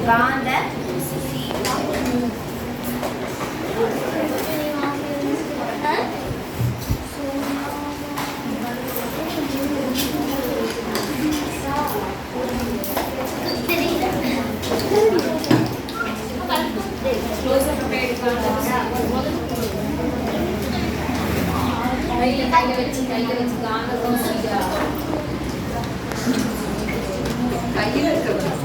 காந்த கையில கையில வச்சு கையில வச்சு காந்த ஊசியா கையில் இருக்கிறது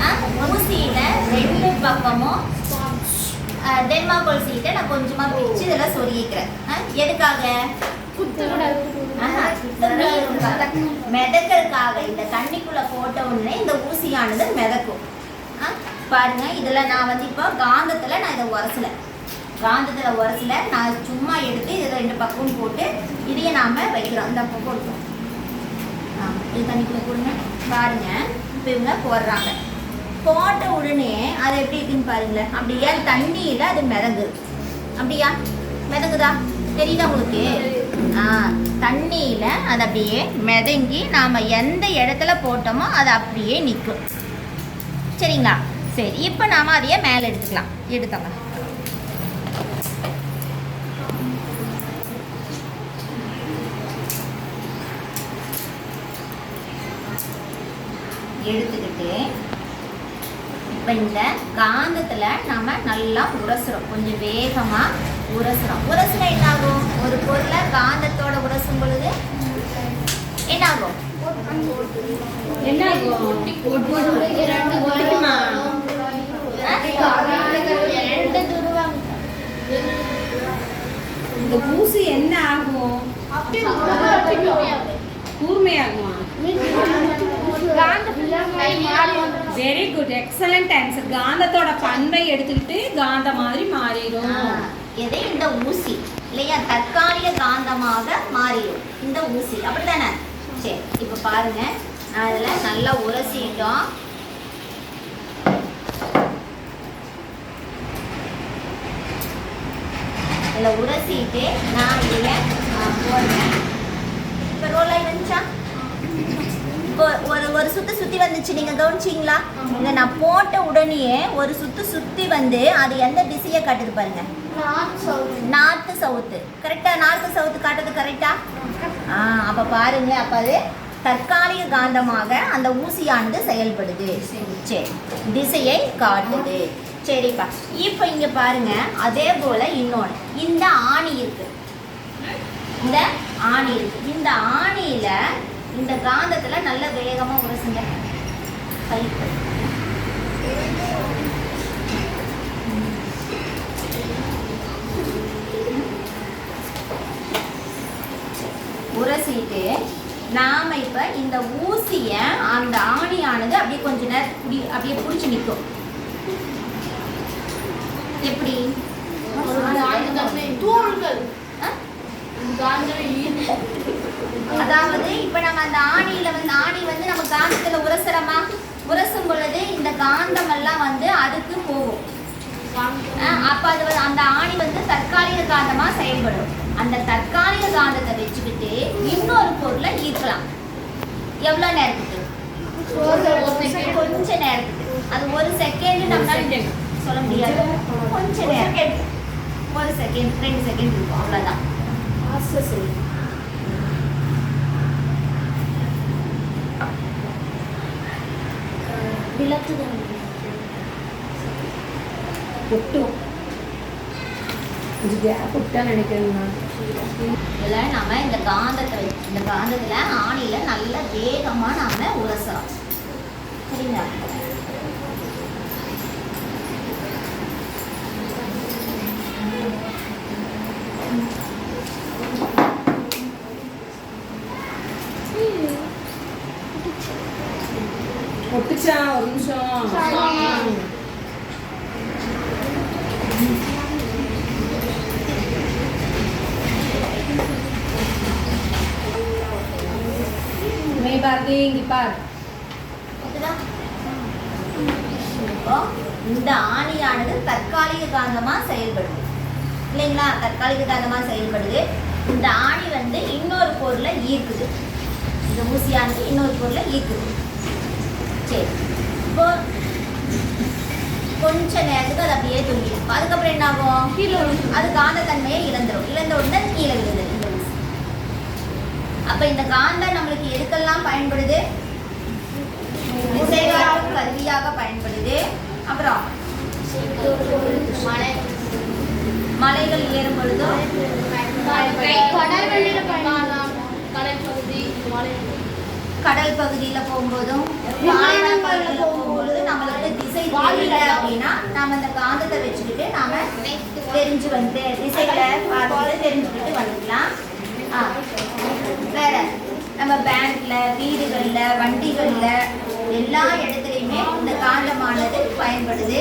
ஆ, ஊசியில ரெண்டு பக்கமும் தென்மாக்கோல் சீட்டை நான் கொஞ்சமா பிரிச்சு இதெல்லாம் சொருகிக்கிறேன். ஆ, எதுக்காக? ஆஹா, இந்த தண்ணிக்குள்ள போட்ட உடனே இந்த ஊசியானது மிதக்கும். ஆ, பாருங்க இதுல நான் வந்து இப்போ காந்தத்துல நான் இதை உரசல. காந்தத்துல உரசல. நான் சும்மா எடுத்து இதை ரெண்டு பக்கமும் போட்டு இதையே நாம வைக்கிறோம். இந்த பக்கம் இருக்கும் ஆ, இது தண்ணிக்குள்ள கொடுங்க பாருங்க இப்போ இவங்க போடுறாங்க. போட்ட உடனே அது எப்படி இருக்குன்னு பாருங்களேன். அப்படியே? தண்ணியில் அது மிதங்குது அப்படியா? மிதங்குதா தெரியுதா உங்களுக்கு? ஆ தண்ணியில் அது அப்படியே மிதங்கி நாம் எந்த இடத்துல போட்டோமோ அது அப்படியே நிற்கும். சரிங்களா? சரி இப்போ நாம் அதையே மேலே எடுத்துக்கலாம். எடுத்தோங்க எடுத்துக்க. இப்போ இந்த காந்தத்தில் நம்ம நல்லா உரசுறோம். கொஞ்சம் வேகமாக உரசுறோம். உரசுனா என்ன ஆகும் ஒரு பொருளை காந்தத்தோட உரசும் பொழுது என்ன ஆகும் என்ன ஆகும்? ஒட்டுமா? இந்த ஊசி என்ன ஆகும்? கூர்மையாகுமா. வெரி குட் எக்ஸலண்ட் ஆன்சர் காந்தத்தோட பண்பை எடுத்துக்கிட்டு காந்த மாதிரி மாறிடும். எதே எது இந்த ஊசி இல்லையா? தற்காலிக காந்தமாக மாறிடும். இந்த ஊசி. அப்படிதானே சரி இப்போ பாருங்க. நான் இதில் நல்லா உரசிட்டோம். இதில் உரசிட்டு நான் இதில் போடுறேன். இப்போ ரோல் இருந்துச்சா இப்போ ஒரு ஒரு சுத்து சுத்தி வந்துச்சு. நீங்க கவனிச்சிங்களா? இங்க நான் போட்ட உடனேயே ஒரு சுத்து சுத்தி வந்து அது எந்த திசையை காட்டுது பாருங்க. நார்த்து சவுத்து கரெக்டா நார்த்து சவுத்து காட்டுது கரெக்டா ஆ? அப்ப பாருங்க. அப்ப அது தற்காலிக காந்தமாக அந்த ஊசியானது செயல்படுது. சரி. திசையை காட்டுது. சரிப்பா. இப்போ இங்க பாருங்க. அதே போல இன்னொன்று இந்த ஆணி இருக்கு. இந்த ஆணி இருக்கு. இந்த ஆணியில இந்த காந்தத்துல நல்ல வேகமா உரசுங்க கழிப்பு உரசிட்டு நாம இப்ப இந்த ஊசிய அந்த ஆணியானது அப்படியே கொஞ்ச நேரம் புடி அப்படியே பிடிச்சி நிற்கும் எப்படி ஆ? அதாவது இப்ப நம்ம அந்த ஆணியில வந்து ஆணி வந்து நம்ம காந்தத்துல உரசுறோமா உரசும் பொழுது இந்த காந்தம் எல்லாம் வந்து அதுக்கு போகும். அப்ப அது வந்து- அந்த ஆணி வந்து தற்காலிக காந்தமா செயல்படும். அந்த தற்காலிக காந்தத்தை வச்சுக்கிட்டு இன்னொரு பொருளை ஈர்க்கலாம். எவ்வளவு நேரத்துக்கு? கொஞ்ச நேரத்துக்கு. அது ஒரு செகண்ட் நம்மளால சொல்ல முடியாது. கொஞ்ச நேரம். ஒரு செகண்ட் ரெண்டு செகண்ட் இருக்கும். அவ்வளவுதான் பொட்டு கொஞ்சம் கேப் விட்டா நினைக்கிறேன் நான் இதில் நாம இந்த காந்தத்தை வச்சு இந்த காந்தத்துல ஆணியில நல்லா வேகமாக நாம் உரசலாம் சரிங்களா மே பார்த்தி இங்க பார் இப்போ இந்த ஆணியானது தற்காலிக காந்தமா செயல்படுது. இல்லைங்களா? தற்காலிக காந்தமா செயல்படுது. இந்த ஆணி வந்து இன்னொரு பொருளை ஈர்க்குது. இந்த ஊசியானது இன்னொரு பொருளை ஈர்க்குது. சரி. இப்போ கொஞ்ச நேரத்துக்கு அது அப்படியே தொங்கிடும் அதுக்கப்புறம் என்ன ஆகும்? கீழே அது காந்தத்தன்மையை இழந்துரும். இழந்த உடனே கீழே விழுது. இந்த ஊசி அப்ப இந்த காந்தம் நம்மளுக்கு எதுக்கெல்லாம் பயன்படுது? திசைகாட்டும் கருவியாக பயன்படுது. அப்புறம் மலை மலைகள் ஏறும் பொழுதும் கடல் பயணம் கடல் பகுதி கடல் பகுதியில போகும்போதும் இந்த வச்சுக்கிட்டு நாம தெரிஞ்சு வந்து இசைகளை பார்த்து தெரிஞ்சுக்கிட்டு வந்துக்கலாம். வேற நம்ம பேங்க்ல வீடுகள்ல வண்டிகள்ல எல்லா இடத்துலையுமே இந்த காந்தமானது பயன்படுது.